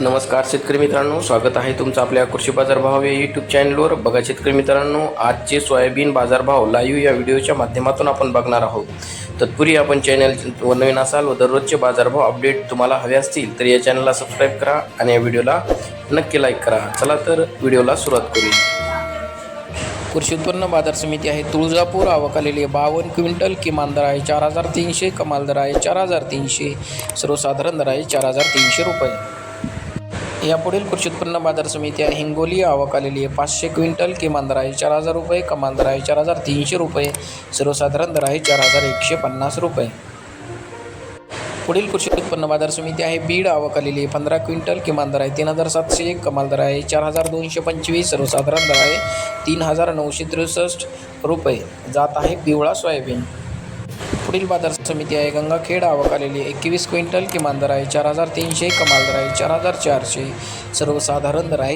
नमस्कार शेतकरी मित्रांनो स्वागत आहे तुमचं आपल्या कृषी बाजार भाव या यूट्यूब चॅनलवर बघा शेतकरी मित्रांनो आजचे सोयाबीन बाजारभाव लाईव्ह या व्हिडिओच्या माध्यमातून आपण बघणार आहोत. तत्पूर्वी आपण चॅनल व नवीन असाल व दररोजचे बाजारभाव अपडेट तुम्हाला हवे असतील तर या चॅनलला सबस्क्राईब करा आणि या व्हिडिओला नक्की लाईक करा. चला तर व्हिडिओला सुरुवात करूया. कृषी उत्पन्न बाजार समिती आहे तुळजापूर. आवक आलेली बावन्न क्विंटल किमान दर आहे चार हजार तीनशे कमाल दर आहे चार हजार तीनशे सर्वसाधारण दर आहे चार हजार तीनशे रुपये. यापुढील कृषी उत्पन्न बाजार समिती हिंगोली आवक आलेली आहे. पाचशे क्विंटल किमान दर आहे. चार हजार रुपये कमान दर आहे. चार हजार तीनशे रुपये. सर्वसाधारण दर आहे. चार हजार एकशे पन्नास रुपये. पुढील कृषी उत्पन्न बाजार समिती आहे. बीड आवक आलेली आहे. पंधरा क्विंटल किमान दर आहे. तीन हजार सातशे एक कमाल दर आहे. चार हजार दोनशे पंचवीस सर्वसाधारण दर आहे. तीन हजार नऊशे त्रेसष्ट रुपये. जात आहे पिवळा सोयाबीन. पुढील बाजार समिती आहे. गंगाखेड आवक आलेली आहे. एकवीस क्विंटल किमान दर आहे. चार हजार तीनशे कमाल दर आहे. चार हजार चारशे सर्वसाधारण दर आहे.